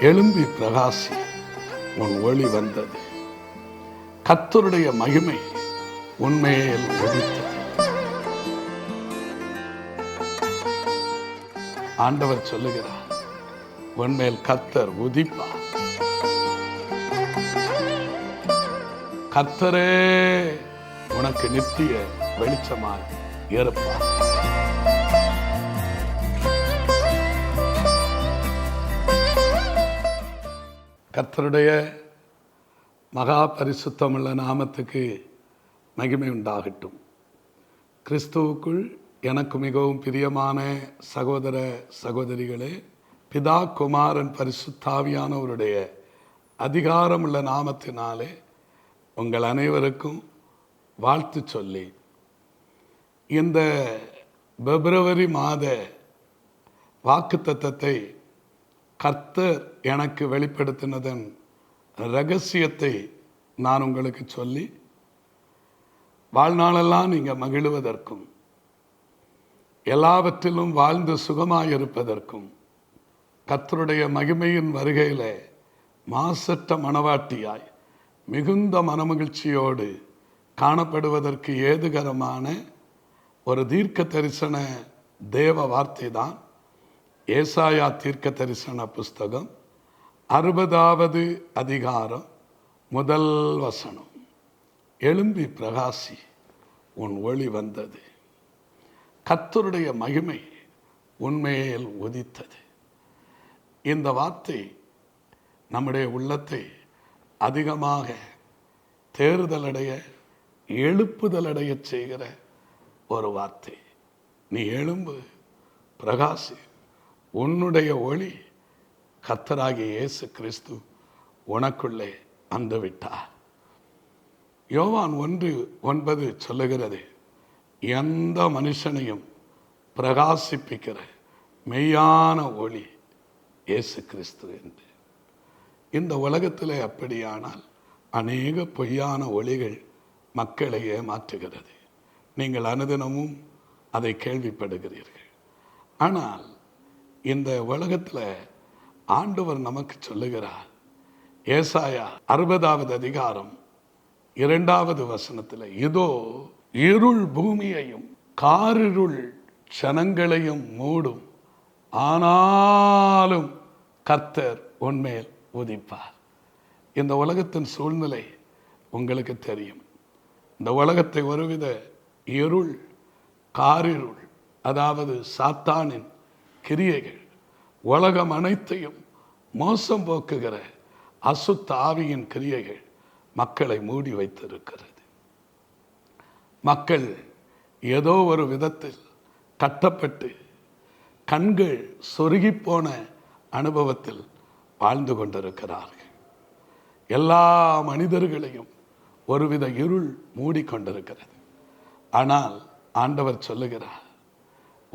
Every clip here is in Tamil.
எழும்பி பிரகாசி உன் ஒளி வந்தது. கத்தருடைய மகிமை உண்மையில் உதித்தது. ஆண்டவர் சொல்லுகிறார் உன்மேல் கத்தர் உதிப்பார். கத்தரே உனக்கு நித்திய வெளிச்சமாக இருப்பார். கர்த்தருடைய மகா பரிசுத்தமுள்ள நாமத்துக்கு மகிமை உண்டாகட்டும். கிறிஸ்துவுக்குள் எனக்கு மிகவும் பிரியமான சகோதர சகோதரிகளே பிதா குமாரன் பரிசுத்தாவியானவருடைய அதிகாரமுள்ள நாமத்தினாலே உங்கள் அனைவருக்கும் வாழ்த்து சொல்லி இந்த பிப்ரவரி மாத வாக்குத்தத்தத்தை கர்த்தர் எனக்கு வெளிப்படுத்தினதன் ரகசியத்தை நான் உங்களுக்கு சொல்லி வாழ்நாளெல்லாம் நீங்கள் மகிழுவதற்கும் எல்லாவற்றிலும் வாழ்ந்து சுகமாயிருப்பதற்கும் கர்த்தருடைய மகிமையின் வருகையில் மாசற்ற மனவாட்டியாய் மிகுந்த மனமகிழ்ச்சியோடு காணப்படுவதற்கு ஏதுகரமான ஒரு தீர்க்க தரிசன தேவ வார்த்தை தான் ஏசாயா தீர்க்க தரிசன புஸ்தகம் அறுபதாவது அதிகாரம் முதல் வசனம். எழும்பி பிரகாசி உன் ஒளி வந்தது. கத்தருடைய மகிமை உண்மையில் உதித்தது. இந்த வார்த்தை நம்முடைய உள்ளத்தை அதிகமாக தேறுதலடைய எழுப்புதலடைய செய்கிற ஒரு வார்த்தை. நீ எழும்பு பிரகாசி உன்னுடைய ஒளி கர்த்தராகிய இயேசு கிறிஸ்து உனக்குள்ளே அந்த விட்டார் யோவான் ஒன்று ஒன்பது சொல்லுகிறது எந்த மனுஷனையும் பிரகாசிப்பிக்கிற மெய்யான ஒளி இயேசு கிறிஸ்து என்று. இந்த உலகத்தில் அப்படியானால் அநேக பொய்யான ஒளிகள் மக்களை ஏமாற்றுகிறது நீங்கள் அனுதினமும் அதை கேள்விப்படுகிறீர்கள். ஆனால் இந்த உலகத்தில் ஆண்டவர் நமக்கு சொல்லுகிறார். ஏசாயா அறுபதாவது அதிகாரம் இரண்டாவது வசனத்தில் இதோ இருள் பூமியையும் காரிருள் ஜனங்களையும் மூடும். ஆனாலும் கர்த்தர் உன்மேல் உதிப்பார். இந்த உலகத்தின் சூழ்நிலை உங்களுக்கு தெரியும். இந்த உலகத்தை ஒருவித இருள் காரிருள் அதாவது சாத்தானின் கிரியைகள் உலகம் அனைத்தையும் மோசம் போக்குகிற அசுத்த ஆவியின் கிரியைகள் மக்களை மூடி வைத்திருக்கிறது. மக்கள் ஏதோ ஒரு விதத்தில் கட்டப்பட்டு கண்கள் சொருகிப்போன அனுபவத்தில் வாழ்ந்து கொண்டிருக்கிறார்கள். எல்லா மனிதர்களையும் ஒருவித இருள் மூடிக்கொண்டிருக்கிறது ஆனால் ஆண்டவர் சொல்லுகிறார்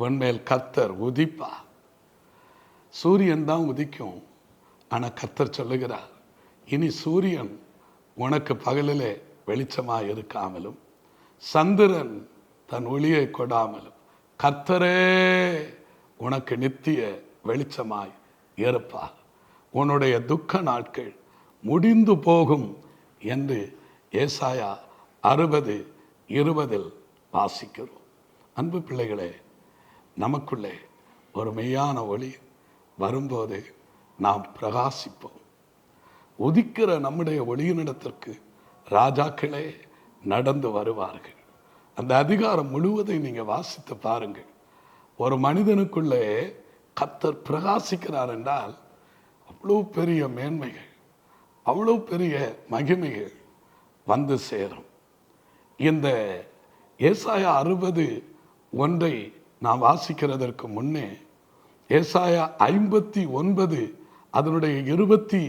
உன்மேல் கத்தர் உதிப்பா சூரியன் தான் உதிக்கும் ஆனால் கத்தர் சொல்லுகிறார் இனி சூரியன் உனக்கு பகலிலே வெளிச்சமாக இருக்காமலும் சந்திரன் தன் ஒளியை கொடாமலும் கர்த்தரே உனக்கு நித்திய வெளிச்சமாய் இருப்பார். உன்னுடைய துக்க நாட்கள் முடிந்து போகும் என்று ஏசாயா அறுபது இருபதில் வாசிக்கிறோம். அன்பு பிள்ளைகளே நமக்குள்ளே ஒரு மெய்யான ஒளி வரும்போது நாம் பிரகாசிப்போம். உதிக்கிற நம்முடைய ஒளியினிடத்திற்கு ராஜாக்களே நடந்து வருவார்கள். அந்த அதிகாரம் முழுவதையும் நீங்கள் வாசித்து பாருங்கள். ஒரு மனிதனுக்குள்ளே கத்தர் பிரகாசிக்கிறார் என்றால் அவ்வளோ பெரிய மேன்மைகள் அவ்வளோ பெரிய மகிமைகள் வந்து சேரும். இந்த ஏசாயா அறுபது ஒன்றை நான் வாசிக்கிறதற்கு முன்னே ஏசாயா ஐம்பத்தி ஒன்பது அதனுடைய இருபத்தி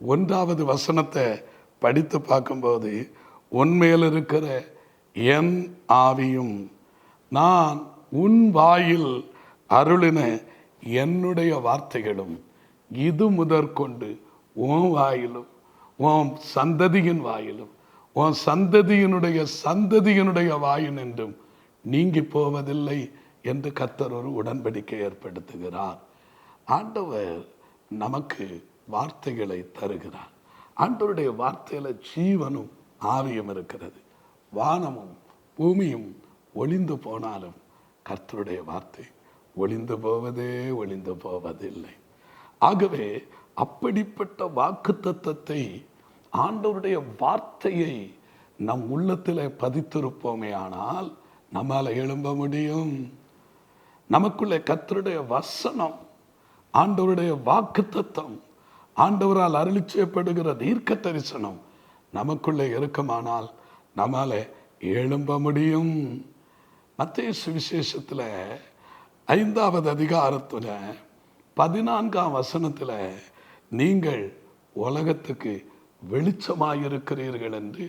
ஒன்றாவது வசனத்தை படித்து பார்க்கும்போது உன்மேல் இருக்கிற என் ஆவியும் நான் உன் வாயில் அருளின என்னுடைய வார்த்தைகளும் இது முதற்கொண்டு உன் வாயிலும் உன் சந்ததியின் வாயிலும் உன் சந்ததியினுடைய சந்ததியினுடைய வாயின் என்றும் நீங்கி போவதில்லை. என்று கர்த்தர் ஒரு உடன்படிக்கை ஏற்படுத்துகிறார். ஆண்டவர் நமக்கு வார்த்தைகளை தருகிறார். ஆண்டவருடைய வார்த்தையில் ஜீவனும் ஆவியும் இருக்கிறது. வானமும் பூமியும் ஒளிந்து போனாலும் கர்த்தருடைய வார்த்தை ஒளிந்து போவதே ஒளிந்து போவதில்லை. ஆகவே அப்படிப்பட்ட வாக்கு தத்தத்தை ஆண்டவருடைய வார்த்தையை நம் உள்ளத்தில் பதித்திருப்போமே ஆனால் நம்மால் எழும்ப முடியும். நமக்குள்ளே கத்தருடைய வசனம் ஆண்டவருடைய வாக்கு தத்தம் ஆண்டவரால் அருளி செய்யப்படுகிற தீர்க்க தரிசனம் நமக்குள்ளே இருக்குமானால் நம்மால் எழும்ப முடியும். மத்திய சுவிசேஷத்தில் ஐந்தாவது அதிகாரத்தில் பதினான்காம் வசனத்தில் நீங்கள் உலகத்துக்கு வெளிச்சமாயிருக்கிறீர்கள் என்று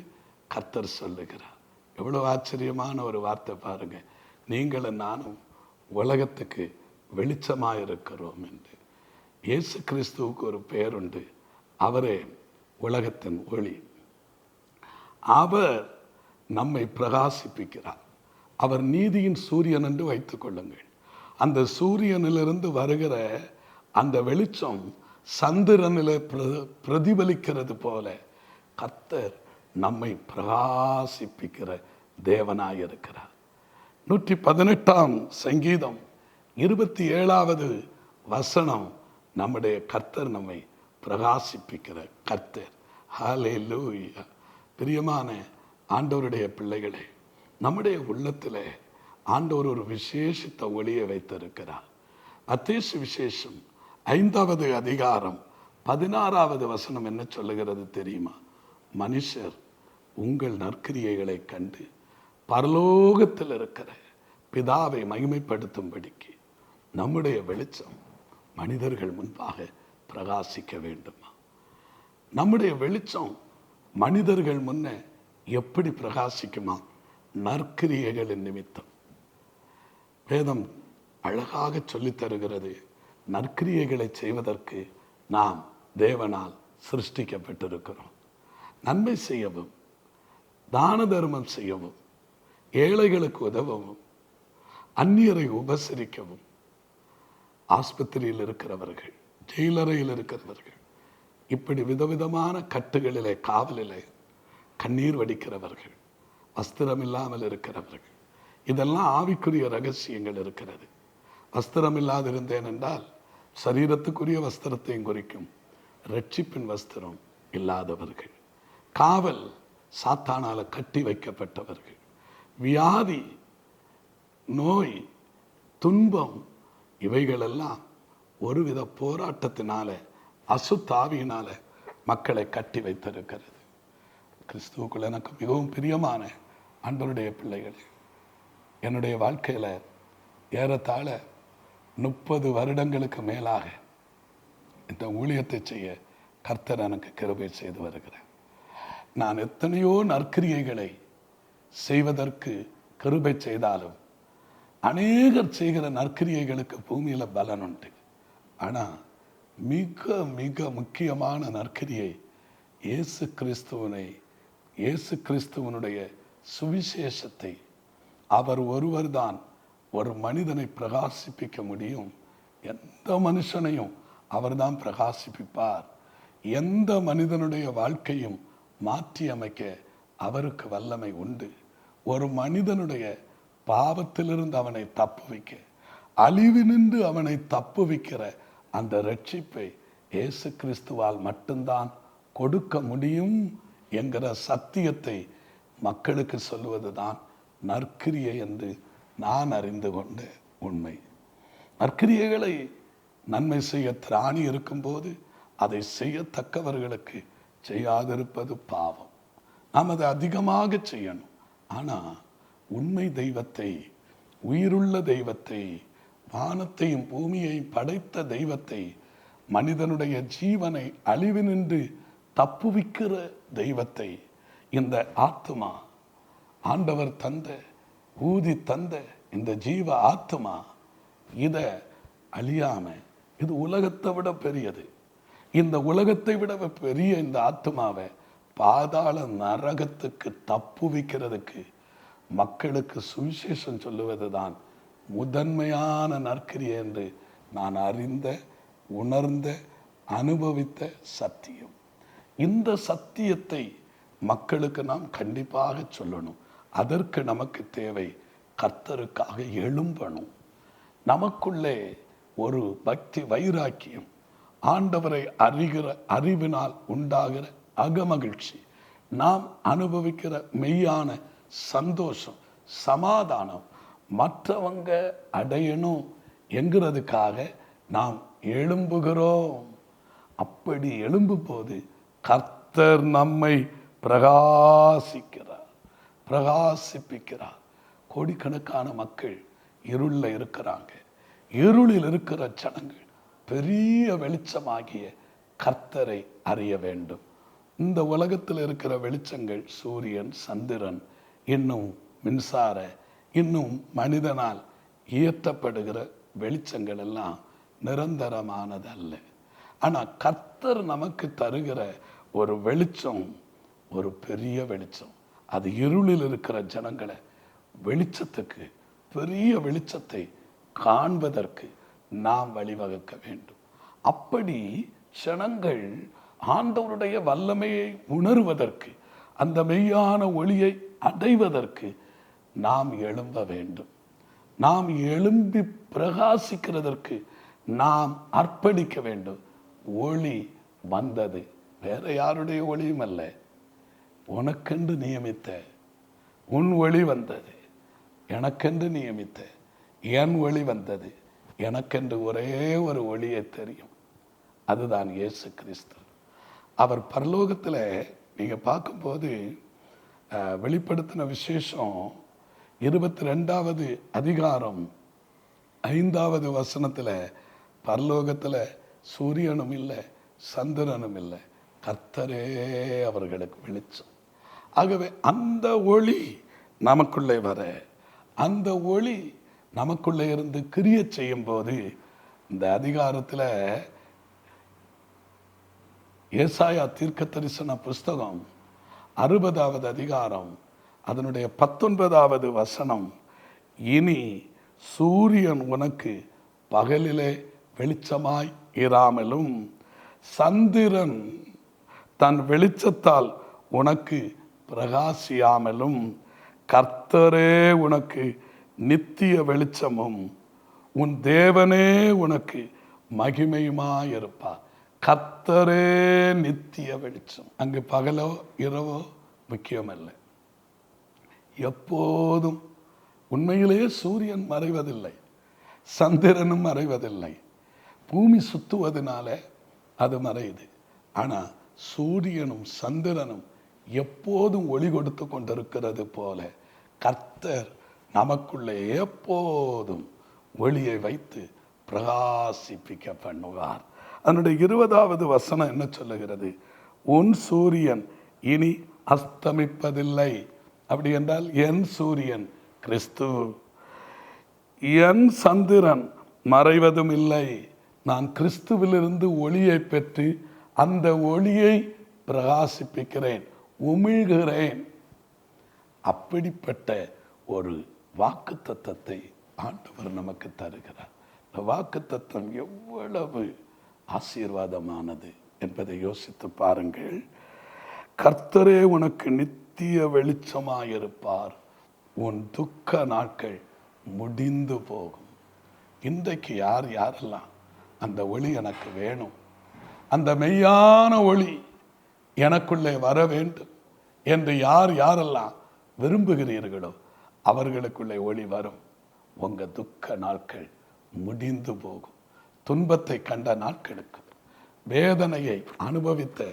கர்த்தர் சொல்லுகிறார். எவ்வளோ ஆச்சரியமான ஒரு வார்த்தை பாருங்கள் நீங்களும் நானும் உலகத்துக்கு வெளிச்சமாயிருக்கிறோம் என்று. இயேசு கிறிஸ்துவுக்கு ஒரு பெயருண்டு அவரே உலகத்தின் ஒளி. அவர் நம்மை பிரகாசிப்பிக்கிறார். அவர் நீதியின் சூரியன் என்று வைத்துக் கொள்ளுங்கள். அந்த சூரியனிலிருந்து வருகிற அந்த வெளிச்சம் சந்திரனில் பிர- பிரதிபலிக்கிறது போல கத்தர் நம்மை பிரகாசிப்பிக்கிற தேவனாயிருக்கிறார். நூற்றி பதினெட்டாம் சங்கீதம் இருபத்தி ஏழாவது வசனம் நம்முடைய கர்த்தர் நம்மை பிரகாசிப்பிக்கிற கர்த்தர். ஹாலே லூயா பிரியமான ஆண்டவருடைய பிள்ளைகளே நம்முடைய உள்ளத்தில் ஆண்டவர் ஒரு விசேஷித்த ஒளியை வைத்திருக்கிறார். அத்தேசு விசேஷம் ஐந்தாவது அதிகாரம் பதினாறாவது வசனம் என்ன சொல்லுகிறது தெரியுமா? மனுஷர் உங்கள் நற்கிரியைகளை கண்டு பரலோகத்தில் இருக்கிற பிதாவை மகிமைப்படுத்தும்படிக்கு நம்முடைய வெளிச்சம் மனிதர்கள் முன்பாக பிரகாசிக்க வேண்டுமா? நம்முடைய வெளிச்சம் மனிதர்கள் முன்ன எப்படி பிரகாசிக்குமா? நற்கிரியைகளின் நிமித்தம். வேதம் அழகாக சொல்லித் தருகிறது நற்கிரியைகளை செய்வதற்கு நாம் தேவனால் சிருஷ்டிக்கப்பட்டிருக்கிறோம். நன்மை செய்யவும் தான தர்மம் செய்யவும் ஏழைகளுக்கு உதவவும் அந்நியரை உபசரிக்கவும். ஆஸ்பத்திரியில் இருக்கிறவர்கள் ஜெயிலறையில் இருக்கிறவர்கள் இப்படி விதவிதமான கட்டுகளிலே காவலிலே கண்ணீர் வடிக்கிறவர்கள் வஸ்திரம் இல்லாமல் இருக்கிறவர்கள். இதெல்லாம் ஆவிக்குரிய ரகசியங்கள் இருக்கிறது. வஸ்திரம் இல்லாதிருந்தேன் என்றால் சரீரத்துக்குரிய வஸ்திரத்தையும் குறிக்கும் ரட்சிப்பின் வஸ்திரம் இல்லாதவர்கள். காவல் சாத்தானால கட்டி வைக்கப்பட்டவர்கள். வியாதி நோய் துன்பம் இவைகளெல்லாம் ஒருவித போராட்டத்தினால அசுத்தாவியினால மக்களை கட்டி வைத்திருக்கிறது. கிறிஸ்துவுக்குள் எனக்கு மிகவும் பிரியமான அன்பருடைய பிள்ளைகள் என்னுடைய வாழ்க்கையில் ஏறத்தாழ முப்பது வருடங்களுக்கு மேலாக இந்த ஊழியத்தை செய்ய கர்த்தர் எனக்கு கிருபை செய்து வருகிறேன் நான் எத்தனையோ நற்கிரியைகளை செய்வதற்கு கிருபை செய்தாலும் அநேகர் செய்கிற நற்கிரியைகளுக்கு பூமியில பலன் உண்டு. ஆனா மிக மிக முக்கியமான நற்கிரியை இயேசு கிறிஸ்துவனை இயேசு கிறிஸ்துவனுடைய சுவிசேஷத்தை அவர் ஒருவர்தான் ஒரு மனிதனை பிரகாசிப்பிக்க முடியும். எந்த மனுஷனையும் அவர்தான் பிரகாசிப்பிப்பார். எந்த மனிதனுடைய வாழ்க்கையும் மாற்றி அமைக்க அவருக்கு வல்லமை உண்டு. ஒரு மனிதனுடைய பாவத்திலிருந்து அவனை தப்புவிக்க அழிவினின்று அவனை தப்புவிக்கிற அந்த ரட்சிப்பை இயேசு கிறிஸ்துவால் மட்டும்தான் கொடுக்க முடியும் என்கிற சத்தியத்தை மக்களுக்கு சொல்லுவதுதான் நற்கிரியை என்று நான் அறிந்து கொண்ட உண்மை. நற்கிரியைகளை நன்மை செய்ய திராணி இருக்கும்போது அதை செய்யத்தக்கவர்களுக்கு செய்யாதிருப்பது பாவம். நாம் அதை அதிகமாக செய்யணும். ஆனால் உண்மை தெய்வத்தை உயிருள்ள தெய்வத்தை வானத்தையும் பூமியையும் படைத்த தெய்வத்தை மனிதனுடைய ஜீவனை அழிவினின்று தப்புவிக்கிற தெய்வத்தை இந்த ஆத்மா ஆண்டவர் தந்த ஊதி தந்த இந்த ஜீவ ஆத்மா இத அழியாம இது உலகத்தை விட பெரியது. இந்த உலகத்தை விட பெரிய இந்த ஆத்மாவை பாதாள நரகத்துக்கு தப்புவிக்கிறதுக்கு மக்களுக்கு சுவிசேஷம் சொல்லுவது தான் முதன்மையான நற்கிரியை என்று நான் அறிந்த உணர்ந்த அனுபவித்த சத்தியம். இந்த சத்தியத்தை மக்களுக்கு நாம் கண்டிப்பாக சொல்லணும். அதற்கு நமக்கு தேவை கர்த்தருக்காக எழும்பணும். நமக்குள்ளே ஒரு பக்தி வைராக்கியம் ஆண்டவரை அறிகிற அறிவினால் உண்டாகிற அகமகிழ்ச்சி. நாம் அனுபவிக்கிற மெய்யான சந்தோஷம் சமாதானம் மற்றவங்க அடையணும் என்கிறதுக்காக நாம் எழும்புகிறோம். அப்படி எழும்பும் போது கர்த்தர் நம்மை பிரகாசிக்கிறார் பிரகாசிப்பிக்கிறார். கோடிக்கணக்கான மக்கள் இருளில் இருக்கிறாங்க. இருளில் இருக்கிற சடங்கு பெரிய வெளிச்சமாகிய கர்த்தரை அறிய வேண்டும். இந்த உலகத்தில் இருக்கிற வெளிச்சங்கள் சூரியன் சந்திரன் இன்னும் மின்சார இன்னும் மனிதனால் இயற்றப்படுகிற வெளிச்சங்கள் எல்லாம் நிரந்தரமானதல்ல. ஆனால் கர்த்தர் நமக்கு தருகிற ஒரு வெளிச்சம் ஒரு பெரிய வெளிச்சம். அது இருளில் இருக்கிற ஜனங்களை வெளிச்சத்துக்கு பெரிய வெளிச்சத்தை காண்பதற்கு நாம் வழிவகுக்க வேண்டும். அப்படி ஜனங்கள் ஆண்டவருடைய வல்லமையை உணர்வதற்கு அந்த மெய்யான ஒளியை அடைவதற்கு நாம் எழும்ப வேண்டும். நாம் எழும்பி பிரகாசிக்கிறதற்கு நாம் அர்ப்பணிக்க வேண்டும். ஒளி வந்தது. வேற யாருடைய ஒளியும் அல்ல. உனக்கென்று நியமித்த உன் ஒளி வந்தது. எனக்கென்று நியமித்த என் ஒளி வந்தது. எனக்கென்று ஒரே ஒரு ஒளியை தெரியும். அதுதான் இயேசு கிறிஸ்து. அவர் பரலோகத்தில் நீங்கள் பார்க்கும்போது வெளிப்படுத்தின விசேஷம் இருபத்தி ரெண்டாவது அதிகாரம் ஐந்தாவது வசனத்தில் பரலோகத்தில் சூரியனும் இல்லை சந்திரனும் இல்லை கர்த்தரே அவர்களுக்கு வெளிச்சம். ஆகவே அந்த ஒளி நமக்குள்ளே வர அந்த ஒளி நமக்குள்ளே இருந்து கிரிய செய்யும் போது இந்த அதிகாரத்தில் ஏசாயா தீர்க்க தரிசன புஸ்தகம் அறுபதாவது அதிகாரம் அதனுடைய பத்தொன்பதாவது வசனம் இனி சூரியன் உனக்கு பகலிலே வெளிச்சமாய் இராமலும் சந்திரன் தன் வெளிச்சத்தால் உனக்கு பிரகாசியாமலும் கர்த்தரே உனக்கு நித்திய வெளிச்சமும் உன் தேவனே உனக்கு மகிமையுமாயிருப்பார். கத்தரே நித்திய வெளிச்சம். அங்கு பகலோ இரவோ முக்கியமல்ல. எப்போதும் உண்மையிலேயே சூரியன் மறைவதில்லை சந்திரனும் மறைவதில்லை. பூமி சுத்துவதனால அது மறையுது. ஆனா சூரியனும் சந்திரனும் எப்போதும் ஒளி கொடுத்து கொண்டிருக்கிறது போல கர்த்தர் நமக்குள்ளே எப்போதும் ஒளியை வைத்து பிரகாசிப்பிக்க பண்ணுவார். அதனுடைய இருபதாவது வசனம் என்ன சொல்லுகிறது? உன் சூரியன் இனி அஸ்தமிப்பதில்லை. அப்படி என்றால் என் சூரியன் கிறிஸ்து. என் சந்திரன் மறைவதும் இல்லை. நான் கிறிஸ்துவிலிருந்து ஒளியை பெற்று அந்த ஒளியை பிரகாசிப்பிக்கிறேன் உமிழ்கிறேன். அப்படிப்பட்ட ஒரு வாக்கு தத்தத்தை ஆண்டவர் நமக்கு தருகிறார். இந்த வாக்கு தத்தம் எவ்வளவு ஆசீர்வாதமானது என்பதை யோசித்து பாருங்கள். கர்த்தரே உனக்கு நித்திய வெளிச்சமாயிருப்பார். உன் துக்க நாட்கள் முடிந்து போகும். இன்றைக்கு யார் யாரெல்லாம் அந்த ஒளி எனக்கு வேணும்? அந்த மெய்யான ஒளி எனக்குள்ளே வர வேண்டும் என்று யார் யாரெல்லாம் விரும்புகிறீர்களோ அவர்களுக்குள்ளே ஒளி வரும். உங்கள் துக்க நாட்கள் முடிந்து போகும். துன்பத்தை கண்ட நாட்களுக்கும் வேதனையை அனுபவித்த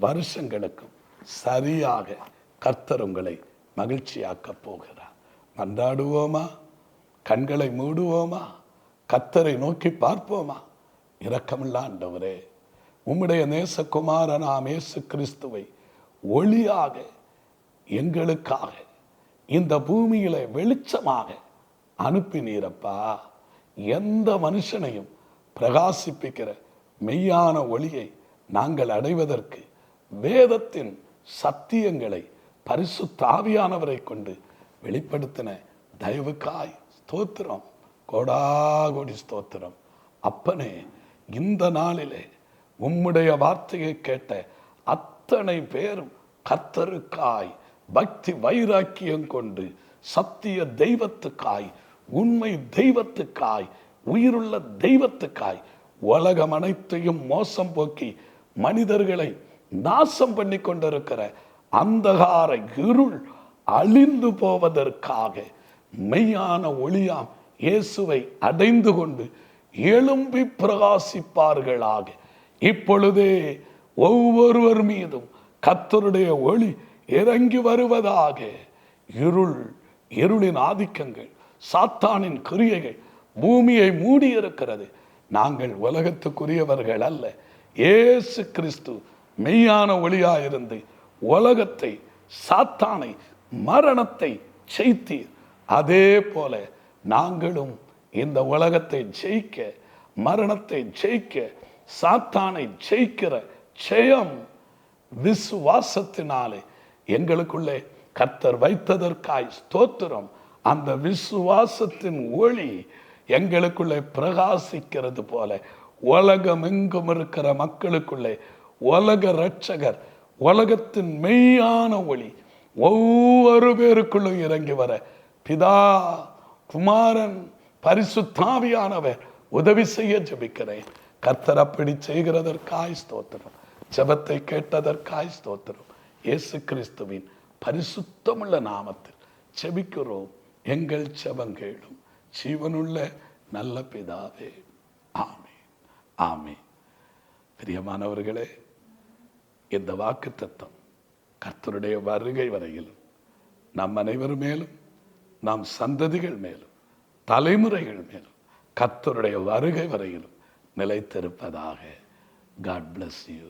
வருஷங்களுக்கும் சரியாக கர்த்தர் உங்களை மகிழ்ச்சியாக்கப் போகிறார். மன்றாடுவோமா? கண்களை மூடுவோமா? கர்த்தரை நோக்கி பார்ப்போமா? இரக்கமில்லா ஆண்டவரே உம்முடைய நேசகுமாரனாம் இயேசு கிறிஸ்துவை ஒளியாக எங்களுக்காக இந்த பூமியில வெளிச்சமாக அனுப்பினீரப்பா. எந்த மனுஷனையும் பிரகாசிப்பிக்கிற மெய்யான ஒளியை நாங்கள் அடைவதற்கு வேதத்தின் சத்தியங்களை பரிசு தாவியானவரை கொண்டு வெளிப்படுத்தின தயவுக்காய் ஸ்தோத்திரம். கோடாகோடி ஸ்தோத்திரம். அப்பனே இந்த நாளிலே உம்முடைய வார்த்தையை கேட்ட அத்தனை பேரும் கர்த்தருக்காய் பக்தி வைராக்கியம் கொண்டு சத்திய தெய்வத்துக்காய் உண்மை தெய்வத்துக்காய் உயிருள்ள தெய்வத்துக்காய் உலகம் அனைத்தையும் மோசம் போக்கி மனிதர்களை நாசம் பண்ணி கொண்டிருக்கிற அந்தகார இருள் அழிந்து போவதற்காக மெய்யான ஒளியாம் இயேசுவை அடைந்து கொண்டு எழும்பி பிரகாசிப்பார்களாக. இப்பொழுதே ஒவ்வொருவர் மீதும் கத்தருடைய ஒளி இறங்கி வருவதாக. இருள் இருளின் ஆதிக்கங்கள் சாத்தானின் கிரியைகள் பூமியை மூடி இருக்கிறது நாங்கள் உலகத்துக்குரியவர்கள் அல்ல. ஏசு கிறிஸ்து மெய்யான ஒளியாயிருந்து உலகத்தை சாத்தானை மரணத்தை ஜெயித்தீர். அதே போல நாங்களும் இந்த உலகத்தை ஜெயிக்க மரணத்தை ஜெயிக்க சாத்தானை ஜெயிக்கிற ஜெயம் விசுவாசத்தினாலே எங்களுக்குள்ளே கர்த்தர் வைத்ததற்காய் ஸ்தோத்திரம். அந்த விசுவாசத்தின் ஒளி எங்களுக்குள்ளே பிரகாசிக்கிறது போல உலகம் எங்கும் இருக்கிற மக்களுக்குள்ளே உலக ரட்சகர் உலகத்தின் மெய்யான ஒளி ஒவ்வொரு பேருக்குள்ளும் இறங்கி வர பிதா குமாரன் பரிசுத்தாவியானவர் உதவி செய்ய ஜெபிக்கிறேன். கர்த்தர் அப்படி செய்கிறதற்காய் ஸ்தோத்திரம். ஜெபத்தை கேட்டதற்காய் ஸ்தோத்திரம். இயேசு கிறிஸ்துவின் பரிசுத்தமுள்ள நாமத்தில் செபிக்கிறோம் எங்கள் செபங்கேடும் ஜீவனுள்ள நல்ல பிதாவே. ஆமே ஆமே பிரியமானவர்களே இந்த வாக்கு தத்தம் கர்த்தருடைய வருகை வரையிலும் நம் அனைவர் மேலும் நம் சந்ததிகள் மேலும் தலைமுறைகள் மேலும் கர்த்தருடைய வருகை வரையிலும் நிலைத்திருப்பதாக காட் பிளஸ் யூ